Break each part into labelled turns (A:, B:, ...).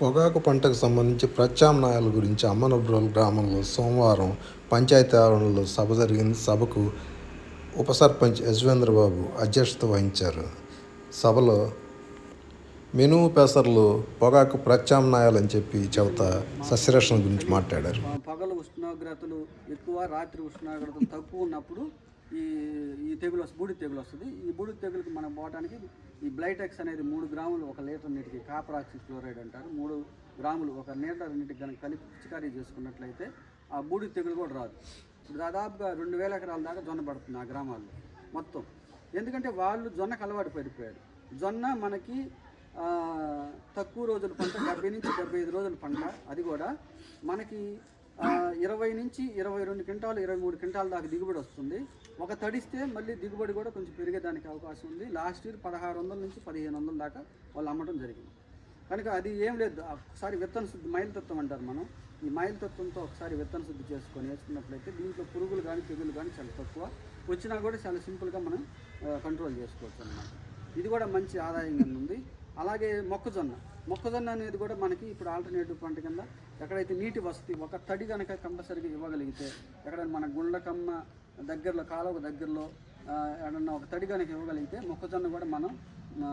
A: పొగాకు పంటకు సంబంధించి ప్రత్యామ్నాయాల గురించి అమ్మనబ్రోల్ గ్రామంలో సోమవారం పంచాయతీ ఆవరణలో సభ జరిగింది. సభకు ఉప సర్పంచ్ యశ్వేంద్రబాబు అధ్యక్షత వహించారు. సభలో మెను పెసర్లు పొగాకు ప్రత్యామ్నాయాలని చెప్పి చెబుతా సస్యరక్షణ గురించి మాట్లాడారు.
B: పగలు ఉష్ణోగ్రతలు ఎక్కువ రాత్రి ఉష్ణోగ్రతలు తక్కువ ఉన్నప్పుడు ఈ ఈ తెగులు వస్తుంది బూడి తెగులు వస్తుంది. ఈ బూడి తెగులకు మనం పోవడానికి ఈ బ్లైటెక్స్ అనేది మూడు గ్రాములు ఒక లీటర్ నీటికి కాపరాక్సి క్లోరైడ్ అంటారు. మూడు గ్రాములు ఒక లీటర్ నీటికి కనుక కలిపి పిచికారీ చేసుకున్నట్లయితే ఆ బూడి తెగులు కూడా రాదు. ఇప్పుడు దాదాపుగా రెండు వేల ఎకరాల దాకా జొన్న పడుతుంది ఆ గ్రామాల్లో మొత్తం. ఎందుకంటే వాళ్ళు జొన్నకు అలవాటు పడిపోయారు. జొన్న మనకి తక్కువ రోజుల పంట డెబ్బై నుంచి డెబ్బై ఐదు రోజుల పంట. అది కూడా మనకి ఇరవై నుంచి ఇరవై రెండు క్వింటాలు ఇరవై మూడు క్వింటాల దాకా దిగుబడి వస్తుంది. ఒక తడిస్తే మళ్ళీ దిగుబడి కూడా కొంచెం పెరిగేదానికి అవకాశం ఉంది. లాస్ట్ ఇయర్ పదహారు వందల నుంచి పదిహేను వందల దాకా వాళ్ళు అమ్మటం జరిగింది. కనుక అది ఏం లేదు. ఒకసారి విత్తన శుద్ధి మైలతత్వం అంటారు మనం. ఈ మైలతత్వంతో ఒకసారి విత్తన శుద్ధి చేసుకొని వేసుకున్నట్లయితే దీంట్లో పురుగులు కానీ తెగులు కానీ చాలా తక్కువ. వచ్చినా కూడా చాలా సింపుల్గా మనం కంట్రోల్ చేసుకోవచ్చు అన్నమాట. ఇది కూడా మంచి ఆదాయంగా ఉంది. అలాగే మొక్కజొన్న. మొక్కజొన్న అనేది కూడా మనకి ఇప్పుడు ఆల్టర్నేటివ్ పంట కింద ఎక్కడైతే నీటి వసతి ఒక తడి కనుక కంపల్సరీగా ఇవ్వగలిగితే ఎక్కడైనా మన గుండ్లకమ్మ దగ్గరలో కాలువకు దగ్గరలో ఆ, ఏడన్నా ఒక తడి కనుక ఇవ్వగలిగితే మొక్కజొన్న కూడా మనం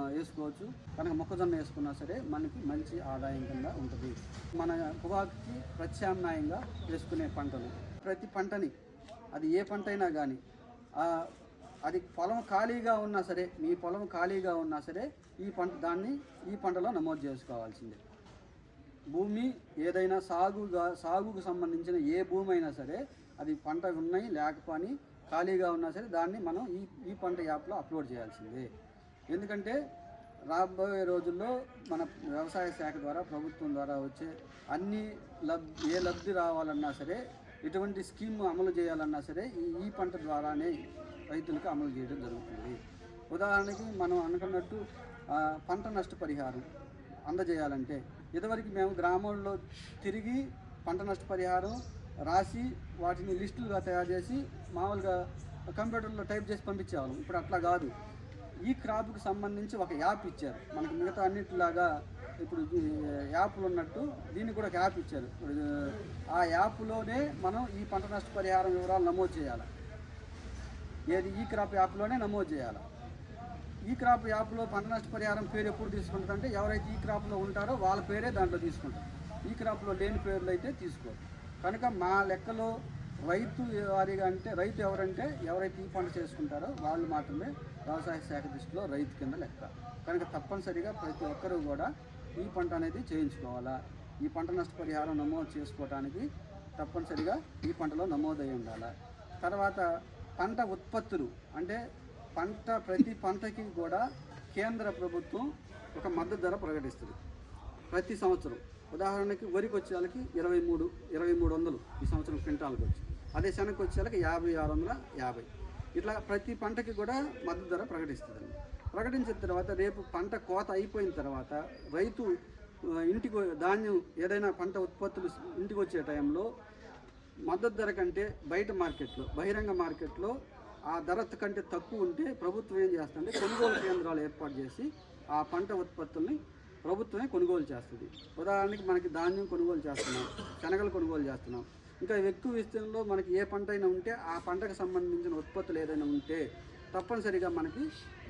B: వేసుకోవచ్చు. కనుక మొక్కజొన్న వేసుకున్నా సరే మనకి మంచి ఆదాయం కింద ఉంటుంది. మన పొగాకుకి ప్రత్యామ్నాయంగా వేసుకునే పంటలు. ప్రతి పంటని అది ఏ పంట అయినా కానీ అది పొలం ఖాళీగా ఉన్నా సరే మీ పొలం ఖాళీగా ఉన్నా సరే ఈ పంట దాన్ని ఈ పంటలో నమోదు చేసుకోవాల్సిందే. భూమి ఏదైనా సాగుగా సాగుకు సంబంధించిన ఏ భూమి అయినా సరే అది పంట ఉన్నాయి లేకపోని ఖాళీగా ఉన్నా సరే దాన్ని మనం ఈ ఈ పంట యాప్లో అప్లోడ్ చేయాల్సిందే. ఎందుకంటే రాబోయే రోజుల్లో మన వ్యవసాయ శాఖ ద్వారా ప్రభుత్వం ద్వారా వచ్చే అన్ని లబ్ ఏ లబ్ధి రావాలన్నా సరే ఎటువంటి స్కీమ్ అమలు చేయాలన్నా సరే ఈ ఈ పంట ద్వారానే రైతులకు అమలు చేయడం జరుగుతుంది. ఉదాహరణకి మనం అనుకున్నట్టు పంట నష్టపరిహారం అందజేయాలంటే ఇదివరకు మేము గ్రామంలో తిరిగి పంట నష్టపరిహారం రాసి వాటిని లిస్టులుగా తయారు చేసి మామూలుగా కంప్యూటర్లో టైప్ చేసి పంపించేవాళ్ళం. ఇప్పుడు అట్లా కాదు. ఈ క్రాప్కి సంబంధించి ఒక యాప్ ఇచ్చారు. మనకి మిగతా అన్నిటిలాగా ఇప్పుడు యాప్లు ఉన్నట్టు దీనికి కూడా ఒక యాప్ ఇచ్చారు. ఆ యాప్లోనే మనం ఈ పంట నష్టపరిహారం వివరాలు నమోదు చేయాలి. ఏది ఈ క్రాప్ యాప్లోనే నమోదు చేయాలి. ఈ క్రాప్ యాప్లో పంట నష్టపరిహారం పేరు ఎప్పుడు తీసుకుంటారంటే ఎవరైతే ఈ క్రాప్లో ఉంటారో వాళ్ళ పేరే దాంట్లో తీసుకుంటారు. ఈ క్రాప్లో లేని పేర్లు అయితే తీసుకోరు. కనుక మా లెక్కలో రైతు వారిగా అంటే రైతు ఎవరంటే ఎవరైతే ఈ పంట చేసుకుంటారో వాళ్ళు మాత్రమే వ్యవసాయ శాఖ దృష్టిలో రైతు కింద లెక్క. కనుక తప్పనిసరిగా ప్రతి ఒక్కరూ కూడా ఈ పంట అనేది చేయించుకోవాలా? ఈ పంట నష్టపరిహారం నమోదు చేసుకోవడానికి తప్పనిసరిగా ఈ పంటలో నమోదై ఉండాలి? తర్వాత పంట ఉత్పత్తులు అంటే పంట ప్రతి పంటకి కూడా కేంద్ర ప్రభుత్వం ఒక మద్దతు ధర ప్రకటిస్తుంది. ప్రతి సంవత్సరం ఉదాహరణకి వరికి వచ్చేవాళ్ళకి ఇరవై మూడు ఇరవై మూడు వందలు ఈ సంవత్సరం క్వింటాల్కి వచ్చి అదే శనగకి వచ్చేళ్ళకి యాభై ఆరు వందల యాభై. ఇట్లా ప్రతి పంటకి కూడా మద్దతు ధర ప్రకటిస్తుంది ప్రకటించిన తర్వాత రేపు పంట కోత అయిపోయిన తర్వాత రైతు ఇంటికి ధాన్యం ఏదైనా పంట ఉత్పత్తులు ఇంటికి వచ్చే టైంలో మద్దతు ధర కంటే బయట మార్కెట్లో బహిరంగ మార్కెట్లో ఆ ధర కంటే తక్కువ ఉంటే ప్రభుత్వం ఏం చేస్తుందంటే కొనుగోలు కేంద్రాలు ఏర్పాటు చేసి ఆ పంట ఉత్పత్తుల్ని ప్రభుత్వమే కొనుగోలు చేస్తుంది. ఉదాహరణకి మనకి ధాన్యం కొనుగోలు చేస్తున్నాం శనగలు కొనుగోలు చేస్తున్నాం. ఇంకా ఎక్కువ విస్తీర్ణంలో మనకి ఏ పంట అయినా ఉంటే ఆ పంటకు సంబంధించిన ఉత్పత్తులు ఏదైనా ఉంటే తప్పనిసరిగా మనకి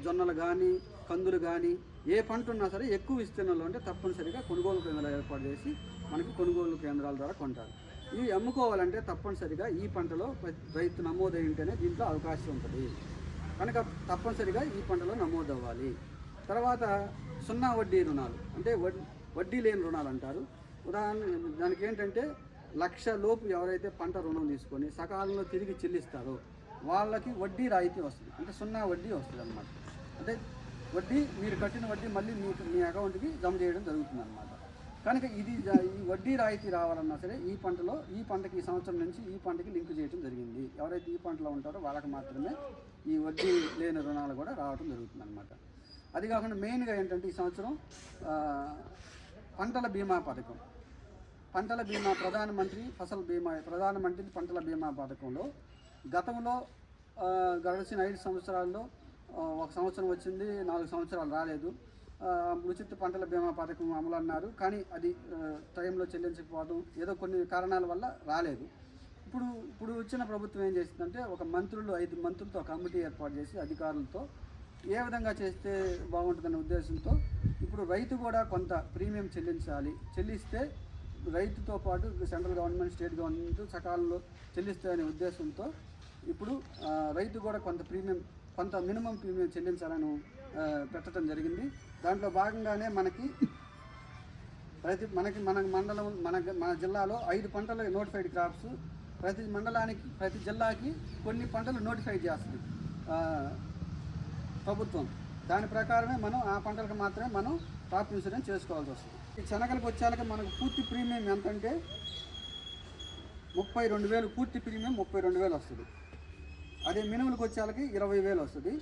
B: జొన్నలు కానీ కందులు కానీ ఏ పంట ఉన్నా సరే ఎక్కువ విస్తీర్ణంలో ఉంటే తప్పనిసరిగా కొనుగోలు కేంద్రాలు ఏర్పాటు చేసి మనకి కొనుగోలు కేంద్రాల ద్వారా కొంటారు. ఇవి అమ్ముకోవాలంటే తప్పనిసరిగా ఈ పంటలో రైతు నమోదై ఉంటేనే దీంట్లో అవకాశం ఉంటుంది. కనుక తప్పనిసరిగా ఈ పంటలో నమోదు అవ్వాలి తర్వాత సున్నా వడ్డీ రుణాలు అంటే వడ్- వడ్డీ లేని రుణాలు అంటారు. ఉదాహరణ దానికి ఏంటంటే లక్ష లోపు ఎవరైతే పంట రుణం తీసుకొని సకాలంలో తిరిగి చెల్లిస్తారో వాళ్ళకి వడ్డీ రాయితీ వస్తుంది. అంటే సున్నా వడ్డీ వస్తుంది అనమాట అంటే వడ్డీ మీరు కట్టిన వడ్డీ మళ్ళీ మీకు మీ అకౌంట్కి జమ చేయడం జరుగుతుంది అనమాట కనుక ఇది ఈ వడ్డీ రాయితీ రావాలన్నా సరే ఈ పంటలో ఈ పంటకి ఈ సంవత్సరం నుంచి ఈ పంటకి లింక్ చేయడం జరిగింది. ఎవరైతే ఈ పంటలో ఉంటారో వాళ్ళకి మాత్రమే ఈ వడ్డీ లేని రుణాలు కూడా రావడం జరుగుతుంది అనమాట అది కాకుండా మెయిన్గా ఏంటంటే ఈ సంవత్సరం పంటల బీమా పథకం. పంటల బీమా ప్రధానమంత్రి ఫసల్ బీమా ప్రధానమంత్రి పంటల బీమా పథకంలో గతంలో గడిచిన ఐదు సంవత్సరాల్లో ఒక సంవత్సరం వచ్చింది నాలుగు సంవత్సరాలు రాలేదు. ఆ, ఉచిత పంటల బీమా పథకం అమలు అన్నారు కానీ అది టైంలో చెల్లించకపోవడం ఏదో కొన్ని కారణాల వల్ల రాలేదు. ఇప్పుడు ఇప్పుడు వచ్చిన ప్రభుత్వం ఏం చేసిందంటే ఒక మంత్రులు ఐదు మంత్రులతో కమిటీ ఏర్పాటు చేసి అధికారులతో ఏ విధంగా చేస్తే బాగుంటుందనే ఉద్దేశంతో ఇప్పుడు రైతు కూడా కొంత ప్రీమియం చెల్లించాలి. చెల్లిస్తే రైతుతో పాటు సెంట్రల్ గవర్నమెంట్ స్టేట్ గవర్నమెంట్ సకాలంలో చెల్లిస్తాయనే ఉద్దేశంతో ఇప్పుడు రైతు కూడా కొంత ప్రీమియం కొంత మినిమం ప్రీమియం చెల్లించాలని పెట్టడం జరిగింది. దాంట్లో భాగంగానే మనకి ప్రతి మనకి మన మండలం మన మన జిల్లాలో ఐదు పంటలు నోటిఫైడ్ క్రాప్స్ ప్రతి మండలానికి ప్రతి జిల్లాకి కొన్ని పంటలు నోటిఫై చేస్తుంది ప్రభుత్వం. దాని ప్రకారమే మనం ఆ పంటలకు మాత్రమే మనం క్రాప్ ఇన్సూరెన్స్ చేసుకోవాల్సి వస్తుంది. ఈ శనగలకు వచ్చేలకి మనకు పూర్తి ప్రీమియం ఎంత అంటే ముప్పై రెండు వేలు పూర్తి ప్రీమియం ముప్పై రెండు వేలు వస్తుంది. అదే మినుములకు వచ్చేలకి ఇరవై వేలు వస్తుంది.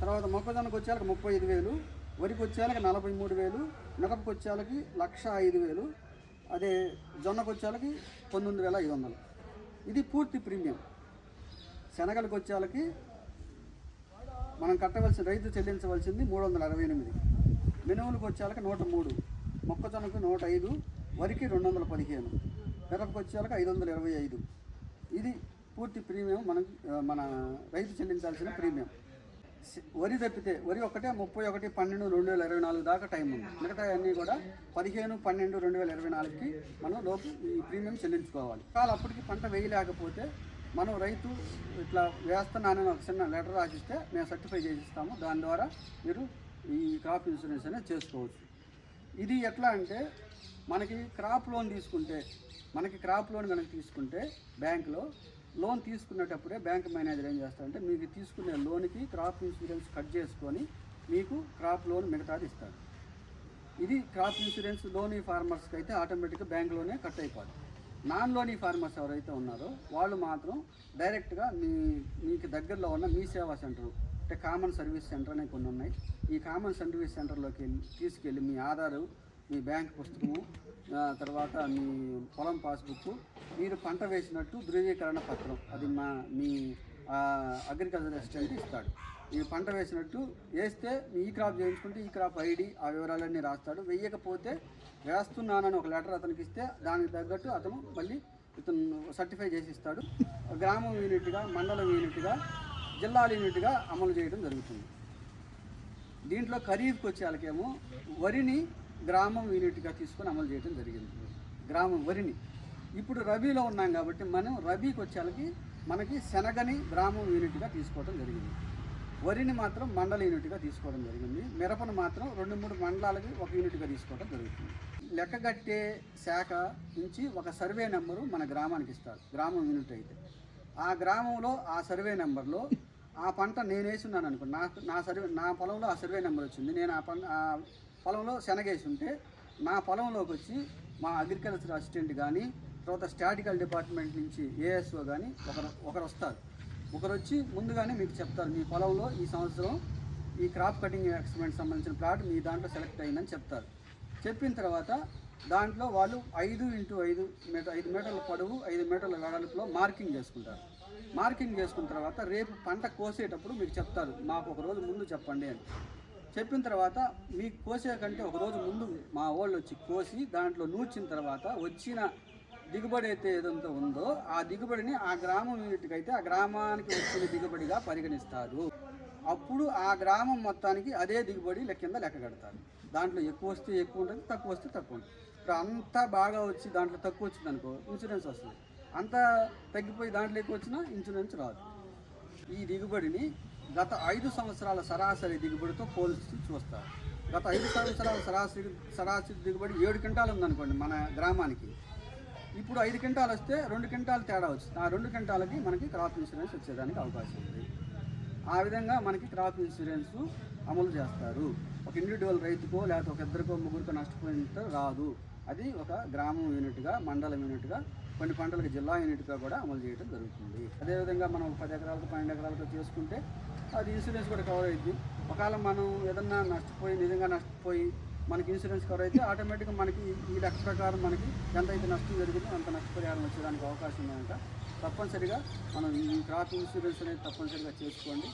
B: తర్వాత మొక్కజొన్నకు వచ్చేలకి ముప్పై ఐదు వేలు వరికి వచ్చేలకి నలభై మూడు వేలు మిరపకు వచ్చేలకి లక్ష ఐదు వేలు అదే జొన్నకు వచ్చేలకి పంతొమ్మిది వేల ఐదు వందలు. ఇది పూర్తి ప్రీమియం శనగలకు వచ్చేలకి మనం కట్టవలసిన రైతు చెల్లించవలసింది మూడు వందల అరవై ఎనిమిది. మినుములకు వచ్చేళ్ళకి నూట మూడు. మొక్కజొన్నకు నూట ఐదు. వరికి రెండు వందల పదిహేను. మిరపకు వచ్చేళ్ళకి ఐదు వందల ఇరవై ఐదు. ఇది పూర్తి ప్రీమియం మనం మన రైతు చెల్లించాల్సిన ప్రీమియం. వరి తప్పితే వరి ఒకటే ముప్పై ఒకటి పన్నెండు రెండు వేల ఇరవై నాలుగు దాకా టైం ఉంది. మిగతా అన్నీ కూడా పదిహేను పన్నెండు రెండు వేల ఇరవై నాలుగుకి మనం లోపు ఈ ప్రీమియం చెల్లించుకోవాలి. కాలు అప్పటికి పంట వేయలేకపోతే మనం రైతు ఇట్లా వేస్తున్నానని ఒక చిన్న లెటర్ రాసిస్తే మేము సర్టిఫై చేసిస్తాము. దాని ద్వారా మీరు ఈ క్రాప్ ఇన్సూరెన్స్ అనేది చేసుకోవచ్చు. ఇది ఎట్లా అంటే మనకి క్రాప్ లోన్ తీసుకుంటే మనకి క్రాప్ లోన్ కనుక తీసుకుంటే బ్యాంకులో లోన్ తీసుకునేటప్పుడే బ్యాంక్ మేనేజర్ ఏం చేస్తారంటే మీకు తీసుకునే లోన్కి క్రాప్ ఇన్సూరెన్స్ కట్ చేసుకొని మీకు క్రాప్ లోన్ మిగతాది ఇస్తారు ఇది క్రాప్ ఇన్సూరెన్స్ లోనీ ఫార్మర్స్కి అయితే ఆటోమేటిక్గా బ్యాంక్లోనే కట్ అయిపోతుంది నాన్ లోనీ ఫార్మర్స్ ఎవరైతే ఉన్నారో వాళ్ళు మాత్రం డైరెక్ట్గా మీ మీకు దగ్గరలో ఉన్న మీ సేవా సెంటర్ అంటే కామన్ సర్వీస్ సెంటర్ అనే కొన్ని ఉన్నాయి. ఈ కామన్ సర్వీస్ సెంటర్లోకి వెళ్ళి తీసుకెళ్ళి మీ ఆధారు మీ బ్యాంక్ పుస్తకము తర్వాత మీ పొలం పాస్బుక్ మీరు పంట వేసినట్టు ధృవీకరణ పత్రం అది మా మీ అగ్రికల్చర్ అసిస్టెంట్ ఇస్తాడు. నేను పంట వేసినట్టు వేస్తే ఈ క్రాప్ చేయించుకుంటే ఈ క్రాప్ ఐడి ఆ వివరాలన్నీ రాస్తాడు. వేయకపోతే వేస్తున్నానని ఒక లెటర్ అతనికి ఇస్తే దానికి తగ్గట్టు అతను మళ్ళీ ఇతను సర్టిఫై చేసి ఇస్తాడు గ్రామం యూనిట్గా మండలం యూనిట్గా జిల్లాల యూనిట్గా అమలు చేయడం జరుగుతుంది. దీంట్లో ఖరీఫ్కి వచ్చే వాళ్ళకేమో వరిని గ్రామం యూనిట్గా తీసుకొని అమలు చేయడం జరిగింది. గ్రామం వరిని. ఇప్పుడు రబీలో ఉన్నాం కాబట్టి మనం రబీకి వచ్చే వాళ్ళకి మనకి శనగని గ్రామం యూనిట్గా తీసుకోవడం జరిగింది. వరిని మాత్రం మండల యూనిట్గా తీసుకోవడం జరిగింది. మిరపను మాత్రం రెండు మూడు మండలాలకి ఒక యూనిట్గా తీసుకోవడం జరుగుతుంది. లెక్కగట్టే శాఖ నుంచి ఒక సర్వే నెంబరు మన గ్రామానికి ఇస్తారు గ్రామం యూనిట్ అయితే. ఆ గ్రామంలో ఆ సర్వే నెంబర్లో ఆ పంట నేను వేసున్నాను అనుకో నా నా సర్వే నా పొలంలో ఆ సర్వే నెంబర్ వచ్చింది. నేను ఆ పంట ఆ పొలంలో శనగేసి ఉంటే నా పొలంలోకి వచ్చి మా అగ్రికల్చర్ అసిస్టెంట్ కానీ తర్వాత స్టాటికల్ డిపార్ట్మెంట్ నుంచి ఏఎస్ఓ కానీ ఒకరు ఒకరు వస్తారు. ఒకరు వచ్చి ముందుగానే మీకు చెప్తారు మీ పొలంలో ఈ సంవత్సరం ఈ క్రాప్ కటింగ్ ఎక్స్పెరిమెంట్ సంబంధించిన ప్లాట్ మీ దాంట్లో సెలెక్ట్ అయిందని చెప్తారు. చెప్పిన తర్వాత దాంట్లో వాళ్ళు ఐదు ఇంటూ ఐదు మీటర్ ఐదు మీటర్ల పొడవు ఐదు మీటర్ల వెడల్పులో మార్కింగ్ చేసుకుంటారు. మార్కింగ్ చేసుకున్న తర్వాత రేపు పంట కోసేటప్పుడు మీకు చెప్తారు మాకు ఒక రోజు ముందు చెప్పండి అని. చెప్పిన తర్వాత మీకు కోసే కంటే ఒక రోజు ముందు మా వాళ్ళు వచ్చి కోసి దాంట్లో నూర్చిన తర్వాత వచ్చిన దిగుబడి అయితే ఏదంతా ఉందో ఆ దిగుబడిని ఆ గ్రామం యూనిట్కి అయితే ఆ గ్రామానికి వచ్చిన దిగుబడిగా పరిగణిస్తారు. అప్పుడు ఆ గ్రామం మొత్తానికి అదే దిగుబడి కింద లెక్క కడతారు. దాంట్లో ఎక్కువ వస్తే ఎక్కువ ఉంటుంది తక్కువ వస్తే తక్కువ ఉంటుంది. ఇప్పుడు అంతా బాగా వచ్చి దాంట్లో తక్కువ వచ్చింది అనుకో ఇన్సూరెన్స్ వస్తుంది. అంతా తగ్గిపోయి దాంట్లో ఎక్కువ వచ్చినా ఇన్సూరెన్స్ రాదు. ఈ దిగుబడిని గత ఐదు సంవత్సరాల సరాసరి దిగుబడితో పోల్చి చూస్తారు. గత ఐదు సంవత్సరాల సరాసరి సరాసరి దిగుబడి ఏడు క్వింటాలు ఉందనుకోండి మన గ్రామానికి. ఇప్పుడు ఐదు క్వింటాలు వస్తే రెండు క్వింటాలు తేడా వచ్చింది. ఆ రెండు క్వింటాలకి మనకి క్రాప్ ఇన్సూరెన్స్ వచ్చేదానికి అవకాశం ఉంది. ఆ విధంగా మనకి క్రాప్ ఇన్సూరెన్స్ అమలు చేస్తారు. ఒక ఇండివిజువల్ రైతుకో లేకపోతే ఒక ఇద్దరికో ముగ్గురికో నష్టపోయినంత రాదు. అది ఒక గ్రామం యూనిట్గా మండలం యూనిట్గా కొన్ని పంటలకు జిల్లా యూనిట్గా కూడా అమలు చేయడం జరుగుతుంది. అదేవిధంగా మనం పది ఎకరాలకు పన్నెండు ఎకరాలతో చేసుకుంటే అది ఇన్సూరెన్స్ కూడా కవర్ అవుతుంది ఒకవేళ మనం ఏదన్నా నష్టపోయి నిజంగా నష్టపోయి మనకి ఇన్సూరెన్స్ కవర్ అయితే ఆటోమేటిక్గా మనకి ఈ లెక్క ప్రకారం మనకి ఎంత అయితే నష్టం జరిగిందో అంత నష్టపరిహారం వచ్చేదానికి అవకాశం ఉందంట. తప్పనిసరిగా మనం ఈ క్రాప్ ఇన్సూరెన్స్ అనేది తప్పనిసరిగా చేసుకోండి.